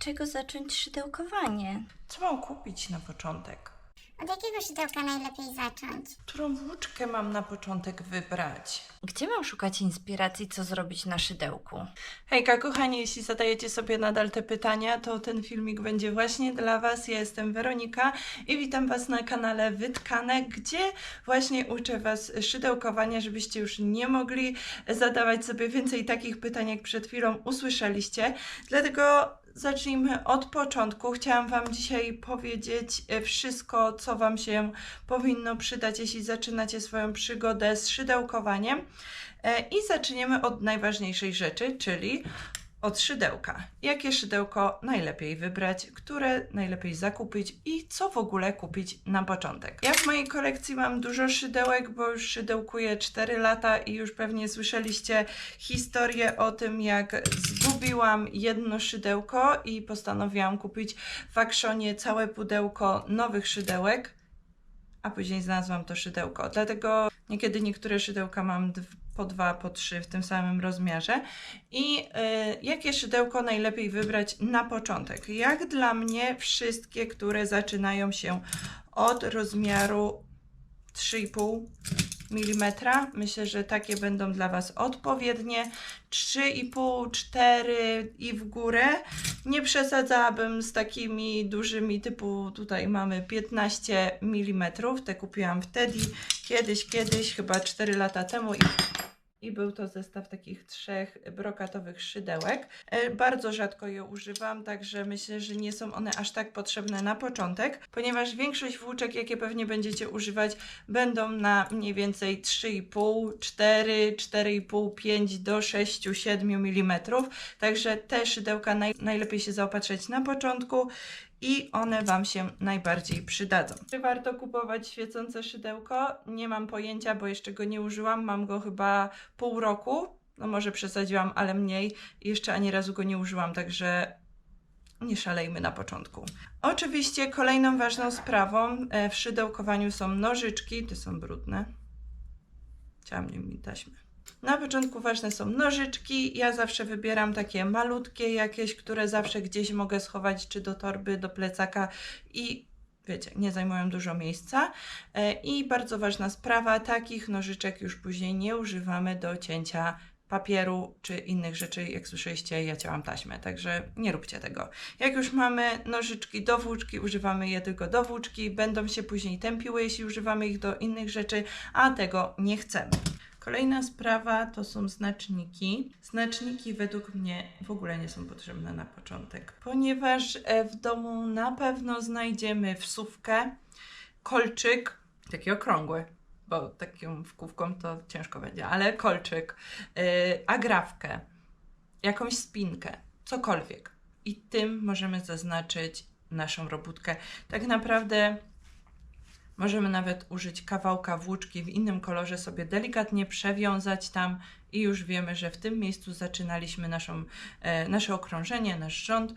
czego zacząć szydełkowanie? Co mam kupić na początek? Od jakiego szydełka najlepiej zacząć? Którą włóczkę mam na początek wybrać? Gdzie mam szukać inspiracji, co zrobić na szydełku? Hejka, kochani, jeśli zadajecie sobie nadal te pytania, to ten filmik będzie właśnie dla Was. Ja jestem Weronika i witam Was na kanale Wytkane, gdzie właśnie uczę Was szydełkowania, żebyście już nie mogli zadawać sobie więcej takich pytań, jak przed chwilą usłyszeliście. Dlatego zacznijmy od początku. Chciałam Wam dzisiaj powiedzieć e, wszystko, co Wam się powinno przydać, jeśli zaczynacie swoją przygodę z szydełkowaniem. E, I zaczniemy od najważniejszej rzeczy, czyli od szydełka. Jakie szydełko najlepiej wybrać, które najlepiej zakupić i co w ogóle kupić na początek. Ja w mojej kolekcji mam dużo szydełek, bo już szydełkuję 4 lata i już pewnie słyszeliście historię o tym, jak zgubiłam jedno szydełko i postanowiłam kupić w Akszonie całe pudełko nowych szydełek a później znalazłam to szydełko. Dlatego niekiedy niektóre szydełka mam po dwa, po trzy w tym samym rozmiarze. I y, jakie szydełko najlepiej wybrać na początek? Jak dla mnie wszystkie, które zaczynają się od rozmiaru 3,5 mm. Myślę, że takie będą dla Was odpowiednie. 3,5, 4 i w górę. Nie przesadzałabym z takimi dużymi, typu tutaj mamy 15 mm. Te kupiłam wtedy, kiedyś, kiedyś, chyba 4 lata temu. I i był to zestaw takich trzech brokatowych szydełek. E, Bardzo rzadko je używam, także myślę, że nie są one aż tak potrzebne na początek, ponieważ większość włóczek, jakie pewnie będziecie używać, będą na mniej więcej 3,5, 4, 4,5, 5 do 6, 7 mm. Także te szydełka naj, najlepiej się zaopatrzeć na początku i one Wam się najbardziej przydadzą. Czy warto kupować świecące szydełko? Nie mam pojęcia, bo jeszcze go nie użyłam. Mam go chyba pół roku. No może przesadziłam, ale mniej. Jeszcze ani razu go nie użyłam, także nie szalejmy na początku. Oczywiście kolejną ważną sprawą e, w szydełkowaniu są nożyczki. Te są brudne. Chciałam nimi taśmy. Na początku ważne są nożyczki. Ja zawsze wybieram takie malutkie jakieś, które zawsze gdzieś mogę schować, czy do torby, do plecaka i wiecie, nie zajmują dużo miejsca. E, I bardzo ważna sprawa, takich nożyczek już później nie używamy do cięcia papieru czy innych rzeczy. Jak słyszeliście, ja cięłam taśmę, także nie róbcie tego. Jak już mamy nożyczki do włóczki, używamy je tylko do włóczki, będą się później tępiły, jeśli używamy ich do innych rzeczy, a tego nie chcemy. Kolejna sprawa to są znaczniki. Znaczniki według mnie w ogóle nie są potrzebne na początek, ponieważ e, w domu na pewno znajdziemy wsówkę, kolczyk, taki okrągły, bo taką wkówką to ciężko będzie, ale kolczyk, yy, agrafkę, jakąś spinkę, cokolwiek. I tym możemy zaznaczyć naszą robótkę. Tak naprawdę Możemy nawet użyć kawałka włóczki w innym kolorze, sobie delikatnie przewiązać tam i już wiemy, że w tym miejscu zaczynaliśmy naszą, e, nasze okrążenie, nasz rząd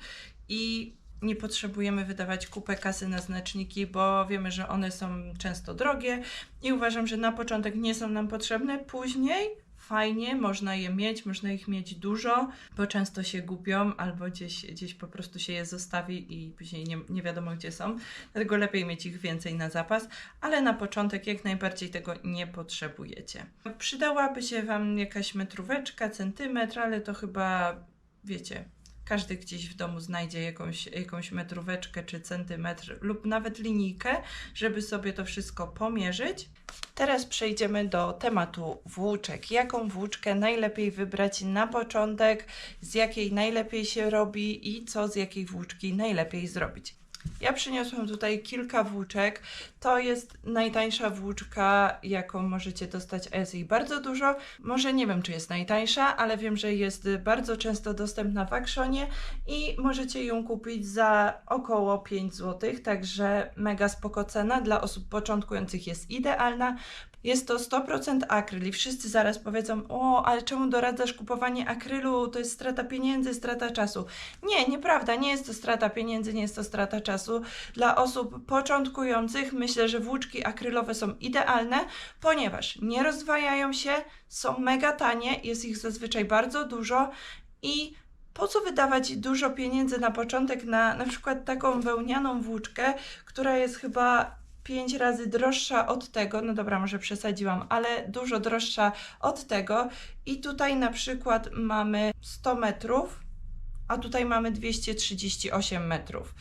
i nie potrzebujemy wydawać kupę kasy na znaczniki, bo wiemy, że one są często drogie i uważam, że na początek nie są nam potrzebne. Później fajnie, można je mieć, można ich mieć dużo, bo często się gubią albo gdzieś, gdzieś po prostu się je zostawi i później nie, nie wiadomo gdzie są. Dlatego lepiej mieć ich więcej na zapas, ale na początek jak najbardziej tego nie potrzebujecie. Przydałaby się Wam jakaś metróweczka, centymetr, ale to chyba wiecie. Każdy gdzieś w domu znajdzie jakąś, jakąś metróweczkę czy centymetr lub nawet linijkę, żeby sobie to wszystko pomierzyć. Teraz przejdziemy do tematu włóczek. Jaką włóczkę najlepiej wybrać na początek, z jakiej najlepiej się robi i co z jakiej włóczki najlepiej zrobić. Ja przyniosłam tutaj kilka włóczek. To jest najtańsza włóczka, jaką możecie dostać, a jest jej bardzo dużo. Może nie wiem, czy jest najtańsza, ale wiem, że jest bardzo często dostępna w Akszonie i możecie ją kupić za około 5 zł, także mega spoko cena. Dla osób początkujących jest idealna. Jest to 100% akryl i wszyscy zaraz powiedzą, o, ale czemu doradzasz kupowanie akrylu? To jest strata pieniędzy, strata czasu. Nie, nieprawda, nie jest to strata pieniędzy, nie jest to strata czasu. Dla osób początkujących myślę, że włóczki akrylowe są idealne, ponieważ nie rozwajają się, są mega tanie, jest ich zazwyczaj bardzo dużo i po co wydawać dużo pieniędzy na początek na na przykład taką wełnianą włóczkę, która jest chyba pięć razy droższa od tego, no dobra, może przesadziłam, ale dużo droższa od tego. I tutaj na przykład mamy 100 metrów, a tutaj mamy 238 metrów.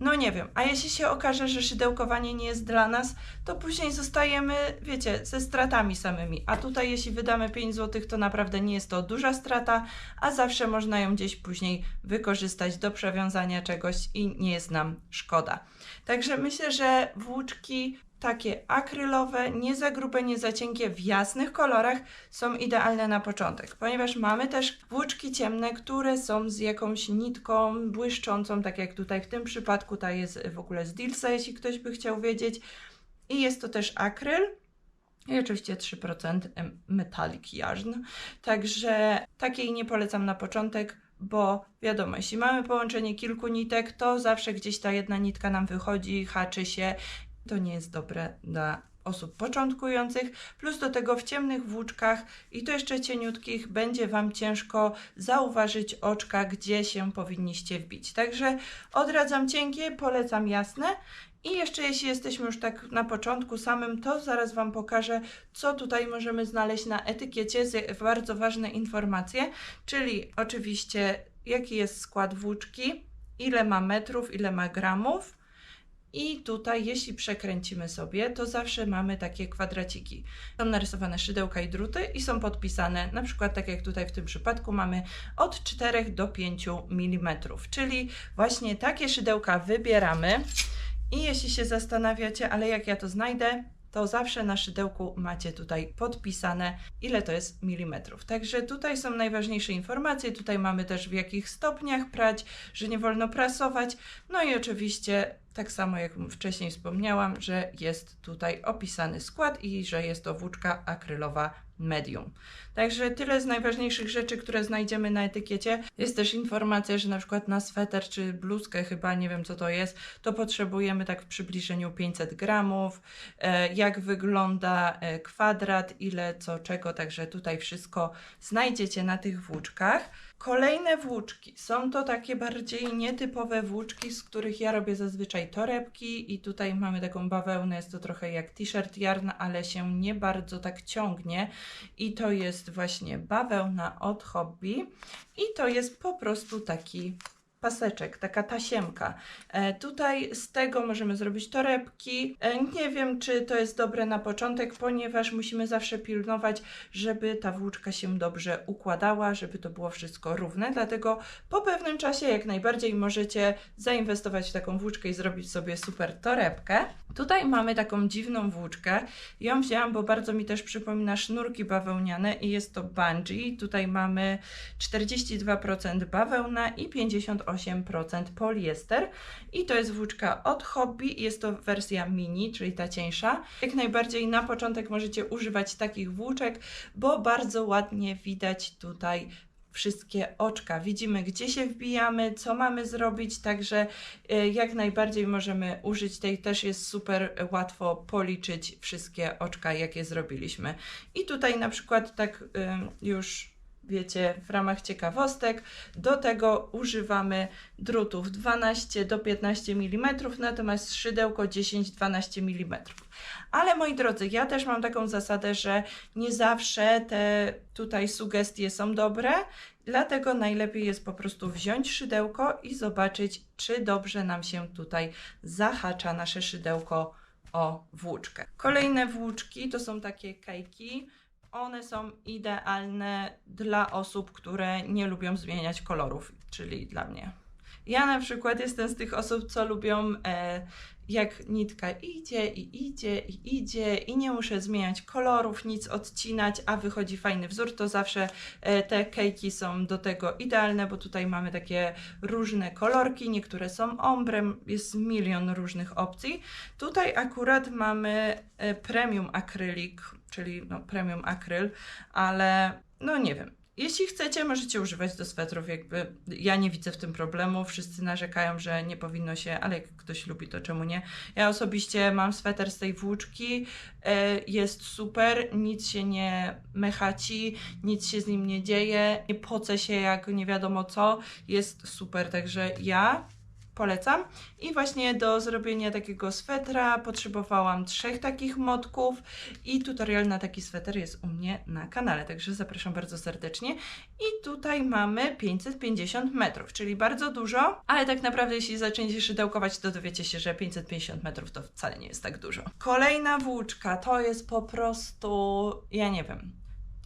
No nie wiem, a jeśli się okaże, że szydełkowanie nie jest dla nas, to później zostajemy, wiecie, ze stratami samymi. A tutaj, jeśli wydamy 5 zł, to naprawdę nie jest to duża strata, a zawsze można ją gdzieś później wykorzystać do przewiązania czegoś i nie jest nam szkoda. Także myślę, że włóczki takie akrylowe, nie za grube, nie za cienkie, w jasnych kolorach są idealne na początek, ponieważ mamy też włóczki ciemne, które są z jakąś nitką błyszczącą, tak jak tutaj w tym przypadku, ta jest w ogóle z Dilsa, jeśli ktoś by chciał wiedzieć. I jest to też akryl. I oczywiście 3% em, metallic yarn. Także takiej nie polecam na początek, bo wiadomo, jeśli mamy połączenie kilku nitek, to zawsze gdzieś ta jedna nitka nam wychodzi, haczy się. To nie jest dobre dla osób początkujących. Plus do tego w ciemnych włóczkach i to jeszcze cieniutkich będzie Wam ciężko zauważyć oczka, gdzie się powinniście wbić. Także odradzam cienkie, polecam jasne. I jeszcze jeśli jesteśmy już tak na początku samym, to zaraz Wam pokażę, co tutaj możemy znaleźć na etykiecie, bardzo ważne informacje, czyli oczywiście jaki jest skład włóczki, ile ma metrów, ile ma gramów. I tutaj, jeśli przekręcimy sobie, to zawsze mamy takie kwadraciki. Są narysowane szydełka i druty i są podpisane, na przykład tak jak tutaj w tym przypadku mamy od 4 do 5 mm. Czyli właśnie takie szydełka wybieramy. I jeśli się zastanawiacie, ale jak ja to znajdę, to zawsze na szydełku macie tutaj podpisane, ile to jest milimetrów. Także tutaj są najważniejsze informacje. Tutaj mamy też w jakich stopniach prać, że nie wolno prasować. No i oczywiście, tak samo jak wcześniej wspomniałam, że jest tutaj opisany skład i że jest to włóczka akrylowa medium. Także tyle z najważniejszych rzeczy, które znajdziemy na etykiecie. Jest też informacja, że na przykład na sweter czy bluzkę, chyba nie wiem co to jest, to potrzebujemy tak w przybliżeniu 500 gramów, e, jak wygląda e, kwadrat, ile co czego, także tutaj wszystko znajdziecie na tych włóczkach. Kolejne włóczki są to takie bardziej nietypowe włóczki, z których ja robię zazwyczaj torebki i tutaj mamy taką bawełnę, jest to trochę jak t-shirt yarn, ale się nie bardzo tak ciągnie i to jest właśnie bawełna od hobby. I to jest po prostu taki paseczek, taka tasiemka. E, tutaj z tego możemy zrobić torebki. E, nie wiem, czy to jest dobre na początek, ponieważ musimy zawsze pilnować, żeby ta włóczka się dobrze układała, żeby to było wszystko równe. Dlatego po pewnym czasie jak najbardziej możecie zainwestować w taką włóczkę i zrobić sobie super torebkę. Tutaj mamy taką dziwną włóczkę. Ją wzięłam, bo bardzo mi też przypomina sznurki bawełniane i jest to bungee. Tutaj mamy 42% bawełna i 58% poliester. I to jest włóczka od Hobby. Jest to wersja mini, czyli ta cieńsza. Jak najbardziej na początek możecie używać takich włóczek, bo bardzo ładnie widać tutaj wszystkie oczka. Widzimy, gdzie się wbijamy, co mamy zrobić, także y, jak najbardziej możemy użyć tej. Też jest super łatwo policzyć wszystkie oczka, jakie zrobiliśmy. I tutaj na przykład tak y, już wiecie, w ramach ciekawostek, do tego używamy drutów 12 do 15 mm, natomiast szydełko 10-12 mm. Ale moi drodzy, ja też mam taką zasadę, że nie zawsze te tutaj sugestie są dobre, dlatego najlepiej jest po prostu wziąć szydełko i zobaczyć, czy dobrze nam się tutaj zahacza nasze szydełko o włóczkę. Kolejne włóczki to są takie kajki. One są idealne dla osób, które nie lubią zmieniać kolorów, czyli dla mnie. Ja na przykład jestem z tych osób, co lubią e, jak nitka idzie i idzie i idzie i nie muszę zmieniać kolorów, nic odcinać, a wychodzi fajny wzór, to zawsze e, te kejki są do tego idealne, bo tutaj mamy takie różne kolorki, niektóre są ombrem, jest milion różnych opcji. Tutaj akurat mamy e, premium akrylik, czyli no, premium akryl, ale no nie wiem. jeśli chcecie, możecie używać do swetrów, jakby ja nie widzę w tym problemu. Wszyscy narzekają, że nie powinno się, ale jak ktoś lubi, to czemu nie? Ja osobiście mam sweter z tej włóczki, e, jest super, nic się nie mechaci, nic się z nim nie dzieje, nie poce się jak nie wiadomo co, jest super, także ja polecam. I właśnie do zrobienia takiego swetra potrzebowałam trzech takich motków i tutorial na taki sweter jest u mnie na kanale, także zapraszam bardzo serdecznie. I tutaj mamy 550 metrów, czyli bardzo dużo, ale tak naprawdę jeśli zaczniecie szydełkować, to dowiecie się, że 550 metrów to wcale nie jest tak dużo. Kolejna włóczka to jest po prostu, ja nie wiem,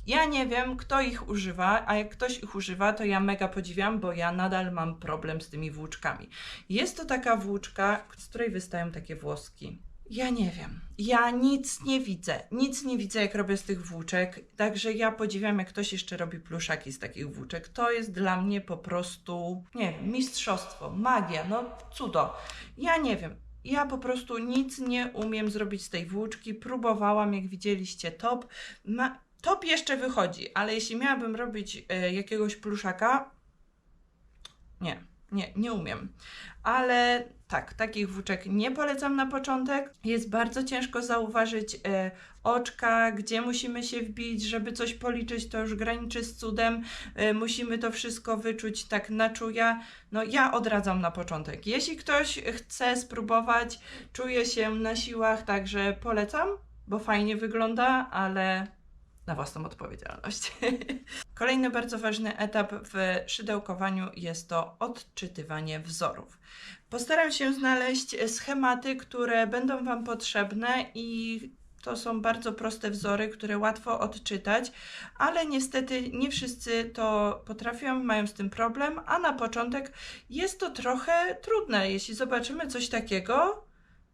ja nie wiem, kto ich używa, a jak ktoś ich używa, to ja mega podziwiam, bo ja nadal mam problem z tymi włóczkami. Jest to taka włóczka, z której wystają takie włoski. Ja nie wiem. Ja nic nie widzę. Nic nie widzę, jak robię z tych włóczek. Także ja podziwiam, jak ktoś jeszcze robi pluszaki z takich włóczek. To jest dla mnie po prostu, nie wiem, mistrzostwo, magia, no cudo. Ja nie wiem. Ja po prostu nic nie umiem zrobić z tej włóczki. Próbowałam, jak widzieliście, top. Ma... Top jeszcze wychodzi, ale jeśli miałabym robić e, jakiegoś pluszaka, nie, nie, nie umiem. Ale tak, takich włóczek nie polecam na początek. Jest bardzo ciężko zauważyć e, oczka, gdzie musimy się wbić, żeby coś policzyć, to już graniczy z cudem. E, musimy to wszystko wyczuć tak na czuja. No ja odradzam na początek. Jeśli ktoś chce spróbować, czuje się na siłach, także polecam, bo fajnie wygląda, ale na własną odpowiedzialność. Kolejny bardzo ważny etap w szydełkowaniu jest to odczytywanie wzorów. Postaram się znaleźć schematy, które będą Wam potrzebne i to są bardzo proste wzory, które łatwo odczytać, ale niestety nie wszyscy to potrafią, mają z tym problem, a na początek jest to trochę trudne. Jeśli zobaczymy coś takiego,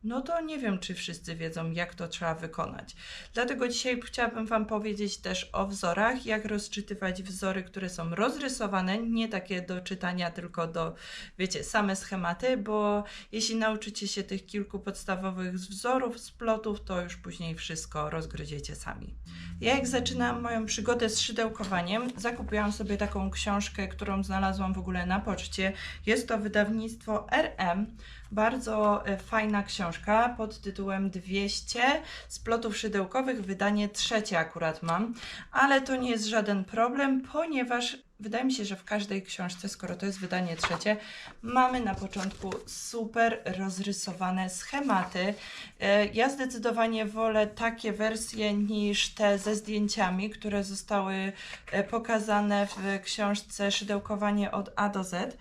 no to nie wiem, czy wszyscy wiedzą, jak to trzeba wykonać. Dlatego dzisiaj chciałabym Wam powiedzieć też o wzorach, jak rozczytywać wzory, które są rozrysowane, nie takie do czytania, tylko do, wiecie, same schematy, bo jeśli nauczycie się tych kilku podstawowych wzorów, splotów, to już później wszystko rozgryziecie sami. Ja jak zaczynam moją przygodę z szydełkowaniem, zakupiłam sobie taką książkę, którą znalazłam w ogóle na poczcie. Jest to wydawnictwo RM. Bardzo e, fajna książka pod tytułem 200 splotów szydełkowych, wydanie trzecie akurat mam, ale to nie jest żaden problem, ponieważ wydaje mi się, że w każdej książce, skoro to jest wydanie trzecie, mamy na początku super rozrysowane schematy. E, Ja zdecydowanie wolę takie wersje niż te ze zdjęciami, które zostały e, pokazane w książce Szydełkowanie od A do Z.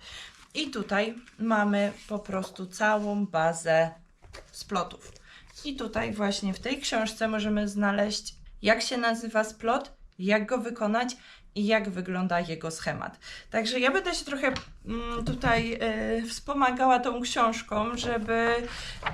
I tutaj mamy po prostu całą bazę splotów. I tutaj właśnie w tej książce możemy znaleźć, jak się nazywa splot, jak go wykonać i jak wygląda jego schemat. Także ja będę się trochę mm, tutaj e, wspomagała tą książką, żeby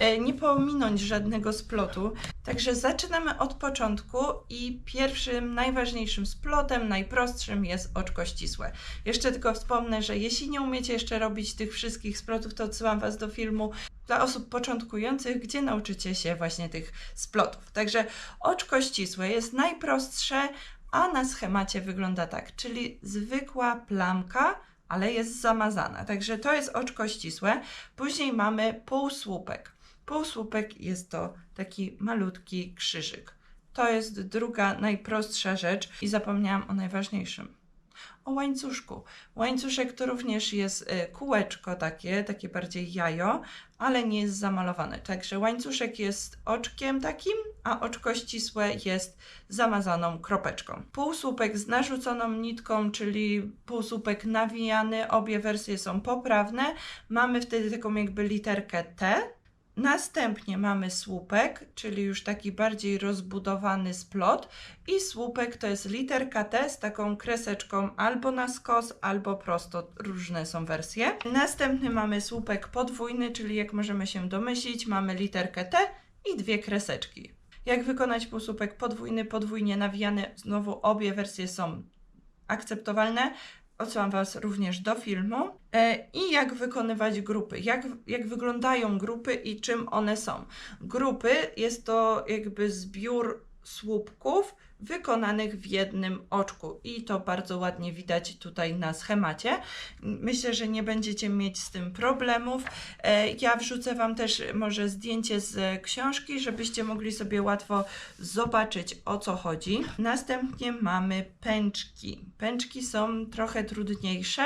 e, nie pominąć żadnego splotu. Także zaczynamy od początku i pierwszym, najważniejszym splotem, najprostszym jest oczko ścisłe. Jeszcze tylko wspomnę, że jeśli nie umiecie jeszcze robić tych wszystkich splotów, to odsyłam Was do filmu dla osób początkujących, gdzie nauczycie się właśnie tych splotów. Także oczko ścisłe jest najprostsze, a na schemacie wygląda tak, czyli zwykła plamka, ale jest zamazana. Także to jest oczko ścisłe. Później mamy półsłupek. Półsłupek jest to taki malutki krzyżyk. To jest druga najprostsza rzecz i zapomniałam o najważniejszym. O łańcuszku. Łańcuszek to również jest e, kółeczko takie, takie bardziej jajo, ale nie jest zamalowane. Także łańcuszek jest oczkiem takim, a oczko ścisłe jest zamazaną kropeczką. Półsłupek z narzuconą nitką, czyli półsłupek nawijany, obie wersje są poprawne. Mamy wtedy taką jakby literkę T. Następnie mamy słupek, czyli już taki bardziej rozbudowany splot i słupek to jest literka T z taką kreseczką albo na skos, albo prosto, różne są wersje. Następny mamy słupek podwójny, czyli jak możemy się domyślić, mamy literkę T i dwie kreseczki. Jak wykonać półsłupek podwójny, podwójnie nawijany, znowu obie wersje są akceptowalne. Odsyłam Was również do filmu. E, I jak wykonywać grupy, jak, jak wyglądają grupy i czym one są. Grupy jest to jakby zbiór słupków wykonanych w jednym oczku i to bardzo ładnie widać tutaj na schemacie. Myślę, że nie będziecie mieć z tym problemów. E, Ja wrzucę Wam też może zdjęcie z książki, żebyście mogli sobie łatwo zobaczyć o co chodzi. Następnie mamy pęczki. Pęczki są trochę trudniejsze,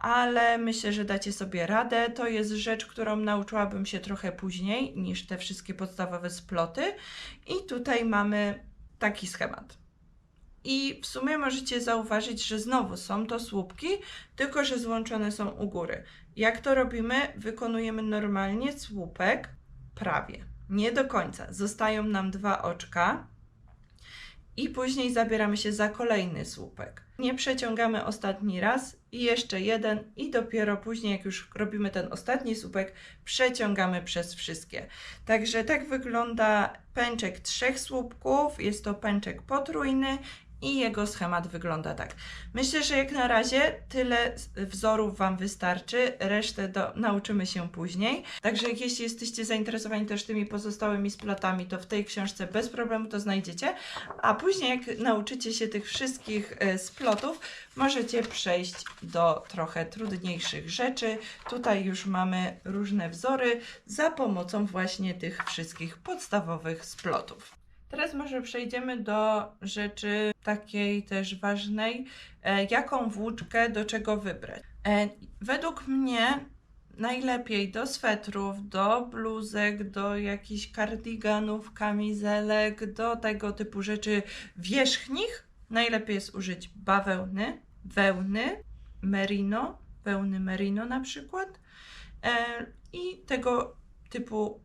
ale myślę, że dacie sobie radę. To jest rzecz, którą nauczyłabym się trochę później niż te wszystkie podstawowe sploty. I tutaj mamy taki schemat. I w sumie możecie zauważyć, że znowu są to słupki, tylko że złączone są u góry. Jak to robimy? Wykonujemy normalnie słupek, prawie, nie do końca. Zostają nam dwa oczka i później zabieramy się za kolejny słupek. Nie przeciągamy ostatni raz i jeszcze jeden i dopiero później, jak już robimy ten ostatni słupek, przeciągamy przez wszystkie. Także tak wygląda pęczek trzech słupków. Jest to pęczek potrójny i jego schemat wygląda tak. Myślę, że jak na razie tyle wzorów Wam wystarczy, resztę do, nauczymy się później. Także jeśli jesteście zainteresowani też tymi pozostałymi splotami, to w tej książce bez problemu to znajdziecie. A później jak nauczycie się tych wszystkich e, splotów, możecie przejść do trochę trudniejszych rzeczy. Tutaj już mamy różne wzory za pomocą właśnie tych wszystkich podstawowych splotów. Teraz może przejdziemy do rzeczy takiej też ważnej, e, jaką włóczkę do czego wybrać. E, według mnie najlepiej do swetrów, do bluzek, do jakichś kardiganów, kamizelek, do tego typu rzeczy wierzchnich. Najlepiej jest użyć bawełny, wełny, merino, wełny merino na przykład. E, i tego typu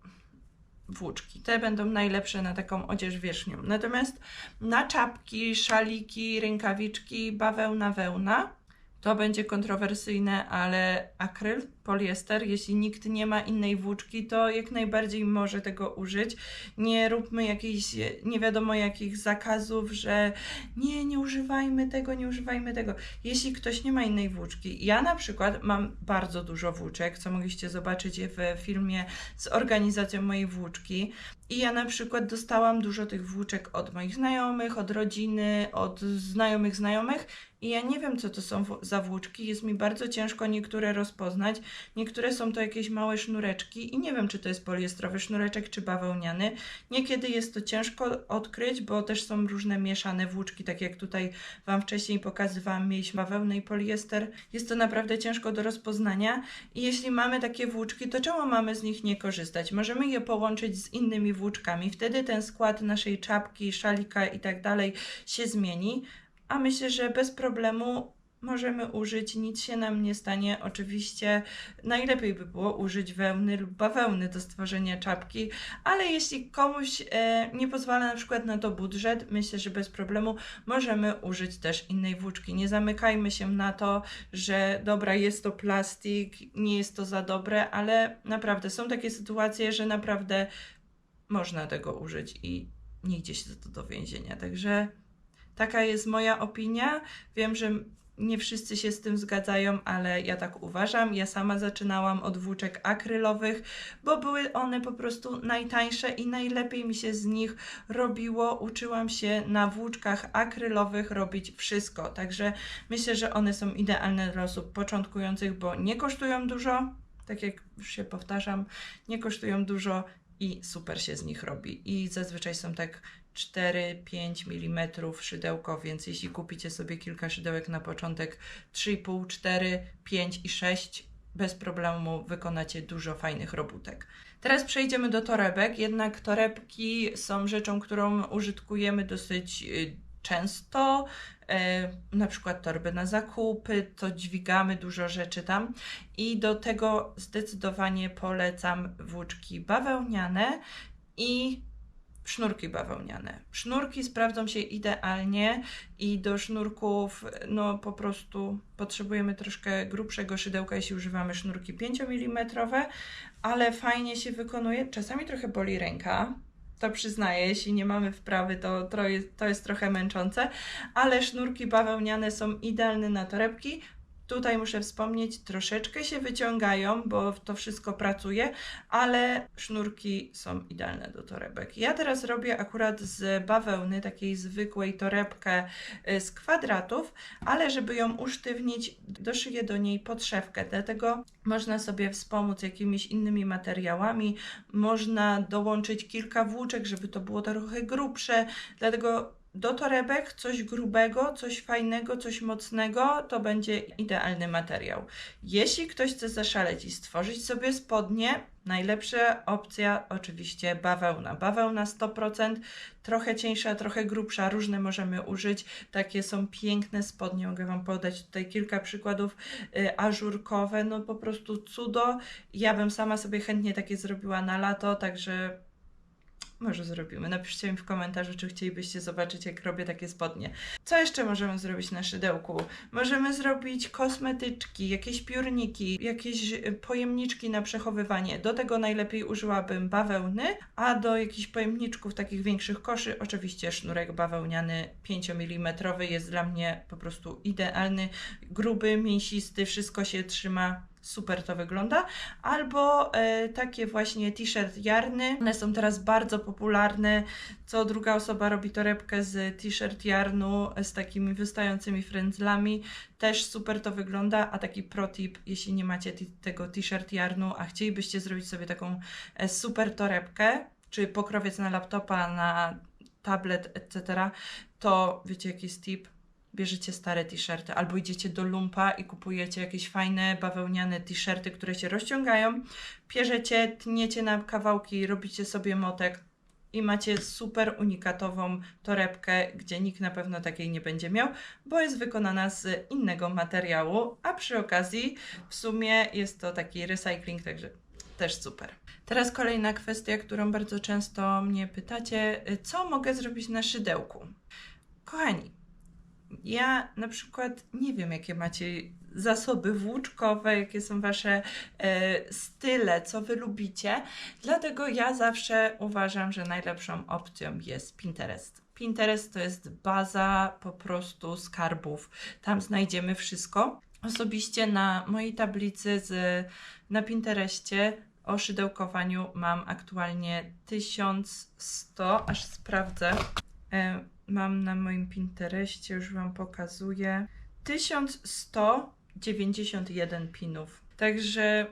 włóczki. Te będą najlepsze na taką odzież wierzchnią. Natomiast na czapki, szaliki, rękawiczki, bawełna, wełna to będzie kontrowersyjne, ale akryl, poliester, jeśli nikt nie ma innej włóczki, to jak najbardziej może tego użyć. Nie róbmy jakichś nie wiadomo jakich zakazów, że nie, nie używajmy tego, nie używajmy tego. Jeśli ktoś nie ma innej włóczki, ja na przykład mam bardzo dużo włóczek, co mogliście zobaczyć w filmie z organizacją mojej włóczki. I ja na przykład dostałam dużo tych włóczek od moich znajomych, od rodziny, od znajomych znajomych. I ja nie wiem, co to są za włóczki. Jest mi bardzo ciężko niektóre rozpoznać. Niektóre są to jakieś małe sznureczki i nie wiem, czy to jest poliestrowy sznureczek, czy bawełniany. Niekiedy jest to ciężko odkryć, bo też są różne mieszane włóczki, tak jak tutaj Wam wcześniej pokazywałam, mieliśmy bawełnę i poliester. Jest to naprawdę ciężko do rozpoznania. I jeśli mamy takie włóczki, to czemu mamy z nich nie korzystać? Możemy je połączyć z innymi włóczkami. Wtedy ten skład naszej czapki, szalika i tak dalej się zmieni. A myślę, że bez problemu możemy użyć, nic się nam nie stanie. Oczywiście najlepiej by było użyć wełny lub bawełny do stworzenia czapki, ale jeśli komuś e, nie pozwala na przykład na to budżet, myślę, że bez problemu możemy użyć też innej włóczki. Nie zamykajmy się na to, że dobra, jest to plastik, nie jest to za dobre, ale naprawdę są takie sytuacje, że naprawdę można tego użyć i nie idzie się za to do więzienia. Także taka jest moja opinia. Wiem, że nie wszyscy się z tym zgadzają, ale ja tak uważam. Ja sama zaczynałam od włóczek akrylowych, bo były one po prostu najtańsze i najlepiej mi się z nich robiło. Uczyłam się na włóczkach akrylowych robić wszystko. Także myślę, że one są idealne dla osób początkujących, bo nie kosztują dużo. Tak jak już się powtarzam, nie kosztują dużo i super się z nich robi. I zazwyczaj są tak 4-5 mm szydełko, więc jeśli kupicie sobie kilka szydełek na początek 3,5, 4, 5 i 6, bez problemu wykonacie dużo fajnych robótek. Teraz przejdziemy do torebek, jednak torebki są rzeczą, którą użytkujemy dosyć y, często. E, na przykład torby na zakupy, to dźwigamy dużo rzeczy tam i do tego zdecydowanie polecam włóczki bawełniane i sznurki bawełniane. Sznurki sprawdzą się idealnie i do sznurków no po prostu potrzebujemy troszkę grubszego szydełka, jeśli używamy sznurki 5 mm, ale fajnie się wykonuje. Czasami trochę boli ręka, to przyznaję, jeśli nie mamy wprawy, to, to, jest, jest trochę męczące, ale sznurki bawełniane są idealne na torebki. Tutaj muszę wspomnieć, troszeczkę się wyciągają, bo to wszystko pracuje, ale sznurki są idealne do torebek. Ja teraz robię akurat z bawełny, takiej zwykłej torebkę y, z kwadratów, ale żeby ją usztywnić, doszyję do niej podszewkę, dlatego można sobie wspomóc jakimiś innymi materiałami, można dołączyć kilka włóczek, żeby to było trochę grubsze, dlatego do torebek coś grubego, coś fajnego, coś mocnego to będzie idealny materiał. Jeśli ktoś chce zaszaleć i stworzyć sobie spodnie, najlepsza opcja oczywiście bawełna. Bawełna 100%, trochę cieńsza, trochę grubsza, różne możemy użyć. Takie są piękne spodnie, mogę Wam podać tutaj kilka przykładów. Y, ażurkowe, no po prostu cudo. Ja bym sama sobie chętnie takie zrobiła na lato, także może zrobimy. Napiszcie mi w komentarzu, czy chcielibyście zobaczyć, jak robię takie spodnie. Co jeszcze możemy zrobić na szydełku? Możemy zrobić kosmetyczki, jakieś piórniki, jakieś y, pojemniczki na przechowywanie. Do tego najlepiej użyłabym bawełny, a do jakichś pojemniczków, takich większych koszy, oczywiście sznurek bawełniany 5 mm jest dla mnie po prostu idealny. Gruby, mięsisty, wszystko się trzyma super to wygląda. Albo e, takie właśnie t-shirt jarny. One są teraz bardzo popularne. Co druga osoba robi torebkę z t-shirt jarnu z takimi wystającymi frędzlami. Też super to wygląda. A taki protip, jeśli nie macie tego t-shirt jarnu, a chcielibyście zrobić sobie taką e, super torebkę, czy pokrowiec na laptopa, na tablet, etc., to wiecie jaki jest tip? Bierzecie stare t-shirty albo idziecie do lumpa i kupujecie jakieś fajne bawełniane t-shirty, które się rozciągają, pierzecie, tniecie na kawałki, robicie sobie motek i macie super unikatową torebkę, gdzie nikt na pewno takiej nie będzie miał, bo jest wykonana z innego materiału, a przy okazji w sumie jest to taki recycling, także też super. Teraz kolejna kwestia, którą bardzo często mnie pytacie, co mogę zrobić na szydełku? Kochani, ja na przykład nie wiem, jakie macie zasoby włóczkowe, jakie są wasze e, style, co wy lubicie. Dlatego ja zawsze uważam, że najlepszą opcją jest Pinterest. Pinterest to jest baza po prostu skarbów. Tam znajdziemy wszystko. Osobiście na mojej tablicy z, na Pinterestie o szydełkowaniu mam aktualnie 1100, aż sprawdzę. E, mam na moim Pinterestie, już Wam pokazuję, 1191 pinów. Także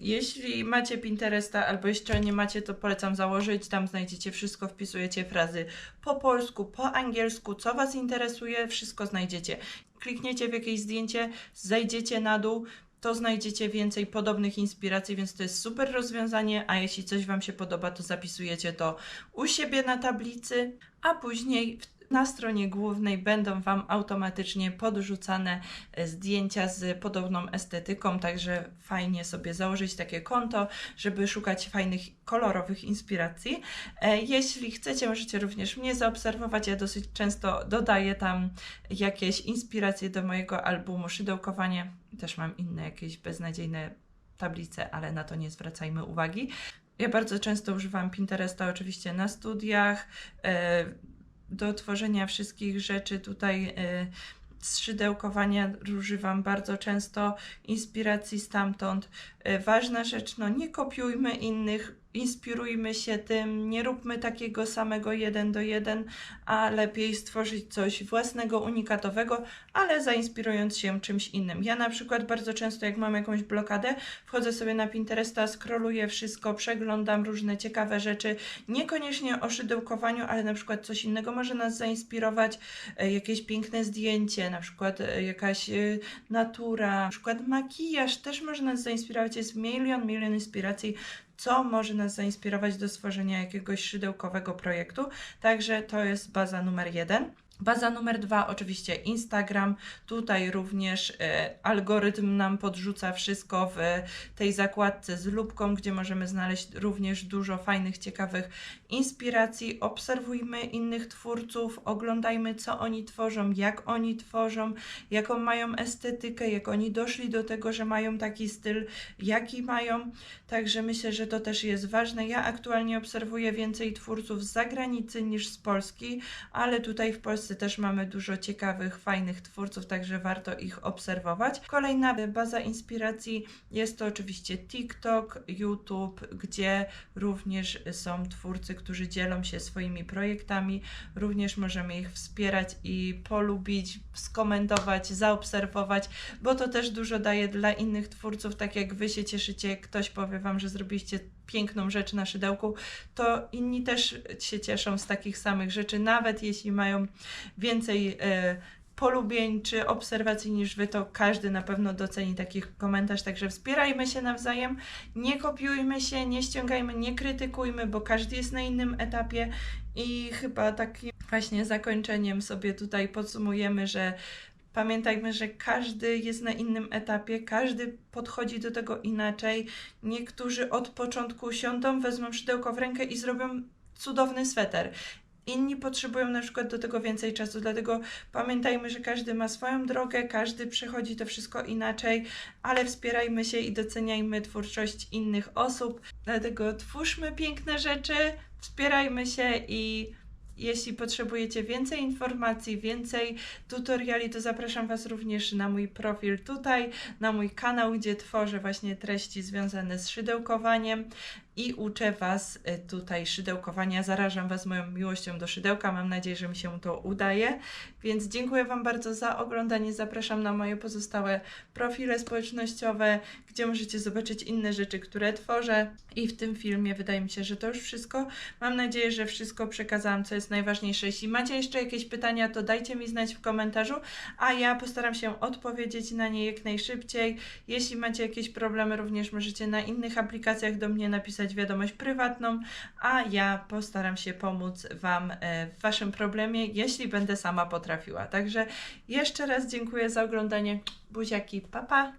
jeśli macie Pinteresta albo jeszcze nie macie, to polecam założyć. Tam znajdziecie wszystko, wpisujecie frazy po polsku, po angielsku, co Was interesuje, wszystko znajdziecie. Klikniecie w jakieś zdjęcie, zejdziecie na dół, to znajdziecie więcej podobnych inspiracji, więc to jest super rozwiązanie. A jeśli coś Wam się podoba, to zapisujecie to u siebie na tablicy, a później na stronie głównej będą Wam automatycznie podrzucane e, zdjęcia z podobną estetyką, także fajnie sobie założyć takie konto, żeby szukać fajnych, kolorowych inspiracji. E, Jeśli chcecie, możecie również mnie zaobserwować. Ja dosyć często dodaję tam jakieś inspiracje do mojego albumu Szydełkowanie. Też mam inne jakieś beznadziejne tablice, ale na to nie zwracajmy uwagi. Ja bardzo często używam Pinteresta oczywiście na studiach, e, do tworzenia wszystkich rzeczy tutaj z szydełkowania używam bardzo często inspiracji stamtąd. E, Ważna rzecz, no nie kopiujmy innych, inspirujmy się tym, nie róbmy takiego samego jeden do jeden, a lepiej stworzyć coś własnego, unikatowego, ale zainspirując się czymś innym. Ja na przykład bardzo często, jak mam jakąś blokadę, wchodzę sobie na Pinteresta, scrolluję wszystko, przeglądam różne ciekawe rzeczy, niekoniecznie o szydełkowaniu, ale na przykład coś innego może nas zainspirować, e, jakieś piękne zdjęcie, na przykład e, jakaś e, natura, na przykład makijaż też może nas zainspirować, jest milion, milion inspiracji, co może nas zainspirować do stworzenia jakiegoś szydełkowego projektu. Także to jest baza numer jeden. Baza numer dwa, oczywiście Instagram. Tutaj również e, algorytm nam podrzuca wszystko w tej zakładce z lubką, gdzie możemy znaleźć również dużo fajnych, ciekawych inspiracji. Obserwujmy innych twórców, oglądajmy, co oni tworzą, jak oni tworzą, jaką mają estetykę, jak oni doszli do tego, że mają taki styl, jaki mają. Także myślę, że to też jest ważne. Ja aktualnie obserwuję więcej twórców z zagranicy niż z Polski, ale tutaj w Polsce też mamy dużo ciekawych, fajnych twórców, także warto ich obserwować. Kolejna baza inspiracji jest to oczywiście TikTok, YouTube, gdzie również są twórcy, którzy dzielą się swoimi projektami. Również możemy ich wspierać i polubić, skomentować, zaobserwować, bo to też dużo daje dla innych twórców. Tak jak wy się cieszycie, ktoś powie wam, że zrobiliście piękną rzecz na szydełku, to inni też się cieszą z takich samych rzeczy, nawet jeśli mają więcej e, polubień czy obserwacji niż wy, to każdy na pewno doceni taki komentarz, także wspierajmy się nawzajem, nie kopiujmy się, nie ściągajmy, nie krytykujmy, bo każdy jest na innym etapie i chyba takim właśnie zakończeniem sobie tutaj podsumujemy, że Pamiętajmy, że każdy jest na innym etapie, każdy podchodzi do tego inaczej. Niektórzy od początku siądą, wezmą szydełko w rękę i zrobią cudowny sweter. Inni potrzebują na przykład do tego więcej czasu, dlatego pamiętajmy, że każdy ma swoją drogę, każdy przechodzi to wszystko inaczej, ale wspierajmy się i doceniajmy twórczość innych osób. Dlatego twórzmy piękne rzeczy, wspierajmy się i jeśli potrzebujecie więcej informacji, więcej tutoriali, to zapraszam Was również na mój profil tutaj, na mój kanał, gdzie tworzę właśnie treści związane z szydełkowaniem i uczę Was y, tutaj szydełkowania. Zarażam Was moją miłością do szydełka. Mam nadzieję, że mi się to udaje. Więc dziękuję Wam bardzo za oglądanie. Zapraszam na moje pozostałe profile społecznościowe, gdzie możecie zobaczyć inne rzeczy, które tworzę. I w tym filmie wydaje mi się, że to już wszystko. Mam nadzieję, że wszystko przekazałam, co jest najważniejsze. Jeśli macie jeszcze jakieś pytania, to dajcie mi znać w komentarzu, a ja postaram się odpowiedzieć na nie jak najszybciej. Jeśli macie jakieś problemy, również możecie na innych aplikacjach do mnie napisać napisać wiadomość prywatną, a ja postaram się pomóc Wam e, w Waszym problemie, jeśli będę sama potrafiła. Także jeszcze raz dziękuję za oglądanie. Buziaki, papa! Pa.